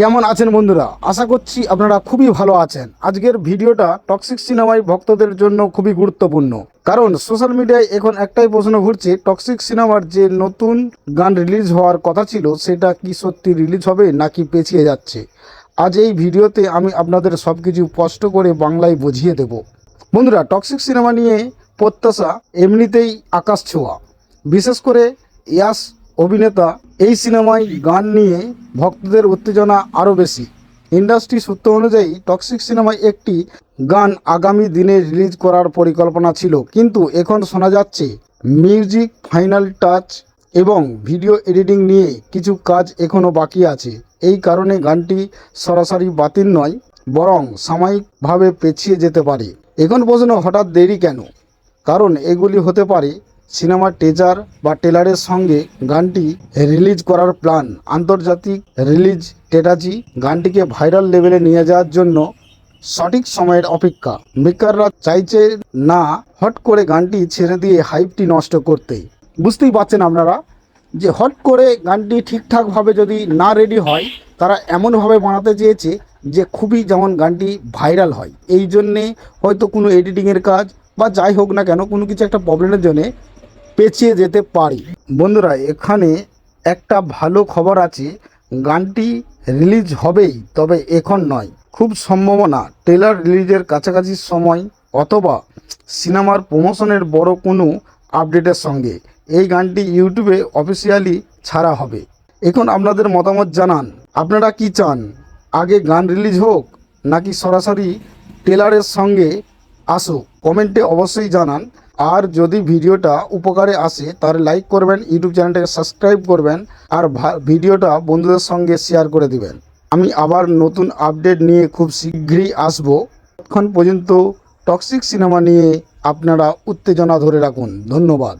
কেমন আছেন বন্ধুরা? আশা করছি আপনারা খুবই ভালো আছেন। আজকের ভিডিওটা টক্সিক সিনেমায় ভক্তদের জন্য খুবই গুরুত্বপূর্ণ। কারণ সোশ্যাল মিডিয়ায় এখন একটাই প্রশ্ন ঘুরছে টক্সিক সিনেমার যে নতুন গান রিলিজ হওয়ার কথা ছিল, সেটা কি সত্যি রিলিজ হবে নাকি পেছিয়ে যাচ্ছে? আজ এই ভিডিওতে আমি আপনাদের সব কিছু স্পষ্ট করে বাংলায় বুঝিয়ে দেব। বন্ধুরা টক্সিক সিনেমা নিয়ে প্রত্যাশা এমনিতেই আকাশ ছোঁয়া। বিশেষ করে ইয়াস অভিনেতা এই সিনেমায় গান নিয়ে ভক্তদের উত্তেজনা আরও বেশি। ইন্ডাস্ট্রি সূত্র অনুযায়ী টক্সিক সিনেমায় একটি গান আগামী দিনে রিলিজ করার পরিকল্পনা ছিল, কিন্তু এখন শোনা যাচ্ছে মিউজিক, ফাইনাল টাচ এবং ভিডিও এডিটিং নিয়ে কিছু কাজ এখনও বাকি আছে। এই কারণে গানটি সরাসরি বাতিল নয়, বরং সাময়িকভাবে পেছিয়ে যেতে পারে। এখন প্রশ্ন, হঠাৎ দেরি কেন? কারণ এগুলি হতে পারে সিনেমার টেজার বা টেলারের সঙ্গে গানটি রিলিজ করার প্ল্যান আন্তর্জাতিক রিলিজ স্ট্র্যাটাজি গানটিকে ভাইরাল লেভেলে নিয়ে যাওয়ার জন্য সঠিক সময়ের অপেক্ষা। মেকাররা চাইছে না হট করে গানটি ছেড়ে দিয়ে হাইপটি নষ্ট করতে। বুঝতেই পারছেন আপনারা যে হট করে গানটি ঠিকঠাকভাবে যদি না রেডি হয়, তারা এমনভাবে বানাতে চেয়েছে যে খুবই যেমন গানটি ভাইরাল হয়। এই জন্যে হয়তো কোনো এডিটিংয়ের কাজ বা যাই হোক না কেন কোনো কিছু একটা প্রবলেমের জন্যে পেছিয়ে যেতে পারি। বন্ধুরা, এখানে একটা ভালো খবর আছে। গানটি রিলিজ হবেই, তবে এখন নয়। খুব সম্ভাবনা, ট্রেলার রিলিজের কাছাকাছি সময় অথবা সিনেমার প্রমোশনের বড় কোনো আপডেটের সঙ্গে। এই গানটি ইউটিউবে অফিসিয়ালি ছাড়া হবে। এখন আপনাদের মতামত জানান। আপনারা কি চান? আগে গান রিলিজ হোক, নাকি সরাসরি ট্রেলারের সঙ্গে আসুক? কমেন্টে অবশ্যই জানান। আর যদি ভিডিওটা উপকারে আসে, তাহলে লাইক করবেন ইউটিউব চ্যানেলটাকে সাবস্ক্রাইব করবেন, আর ভিডিওটা বন্ধুদের সঙ্গে শেয়ার করে দিবেন। আমি আবার নতুন আপডেট নিয়ে খুব শীঘ্রই আসব। ততক্ষণ পর্যন্ত টক্সিক সিনেমা নিয়ে আপনারা উত্তেজনা ধরে রাখুন। ধন্যবাদ।